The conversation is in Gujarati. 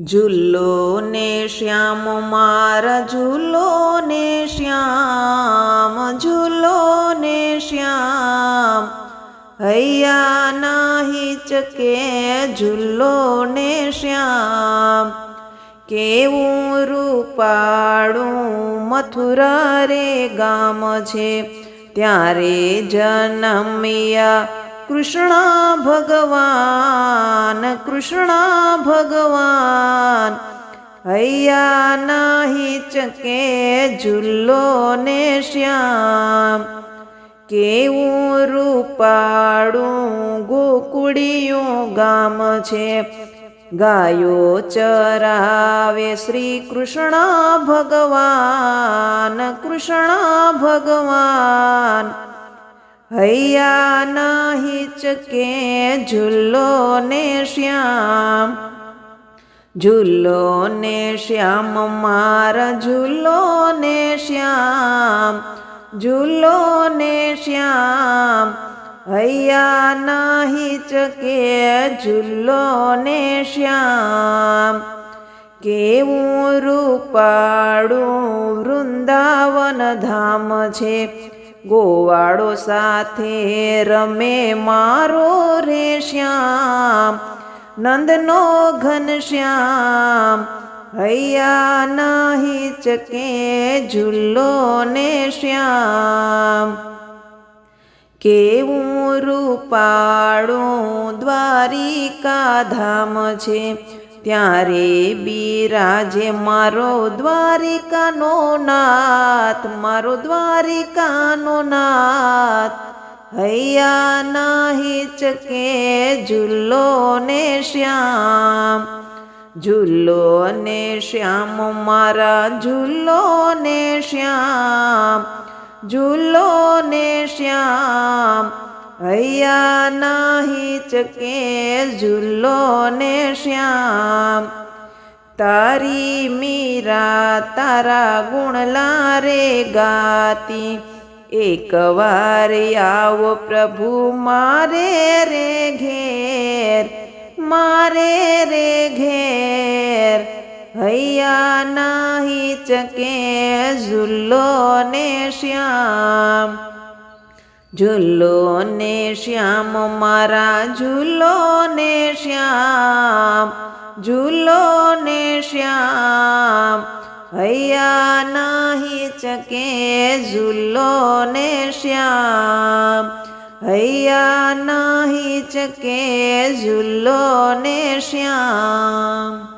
ઝૂલો ને શ્યામ, મારા ઝૂલો ને શ્યામ ઝૂલો ને શ્યામ. હૈયા નાહી ચકે ઝૂલો ને શ્યામ. કેવું રૂપાળું મથુરા રે ગામ છે, ત્યારે જન્મ્યા કૃષ્ણ ભગવાન. કૃષ્ણ ભગવાન. હૈયા નાહી ચકે ઝુલ્લો ને શ્યામ. કેવું રૂપાળું ગોકુડિયું ગામ છે. ગાયો ચરાવે શ્રી કૃષ્ણ ભગવાન કૃષ્ણ ભગવાન. હૈયા નાહી ચકે ઝૂલો ને શ્યામ. ઝૂલો ને શ્યામ, મારા ઝૂલો ને શ્યામ. ઝૂલો ને શ્યામ. હૈયા નાહી ચકે ઝૂલો ને શ્યામ. કેવું રૂપાળું વૃંદાવન ધામ છે. ગોવાળો સાથે રમે મારો રે શ્યામ, નંદનો ઘન શ્યામ, હૈયા નાહી ચકે ઝૂલો ને શ્યામ. કેવું રૂપાળું દ્વારિકા ધામ છે ત્યારે બિરાજે મારો દ્વારિકાનો નાથ, મારો દ્વારિકાનો નાથ. હૈયા નાહી ચકે ઝુલ્લો ને શ્યામ ઝુલ્લો ને શ્યામ, મારા ઝુલ્લો ને શ્યામ ઝુલ્લો ને શ્યામ. હૈયા નાહી ચકે ઝૂલો ને શ્યામ તારી મીરા તારા ગુણ લારે ગાતી એક વાર આવો પ્રભુ મારે રે ઘેર મારે રે ઘેર હૈયા નાહી ચકે ઝૂલો ને શ્યામ. ઝૂલો ને શ્યામ, મારા ઝૂલો ને શ્યામ, ઝૂલો ને શ્યામ. હૈયા નાહી ચકે ઝૂલો ને શ્યામ. હૈયા નાહી ચકે ઝૂલો ને શ્યામ.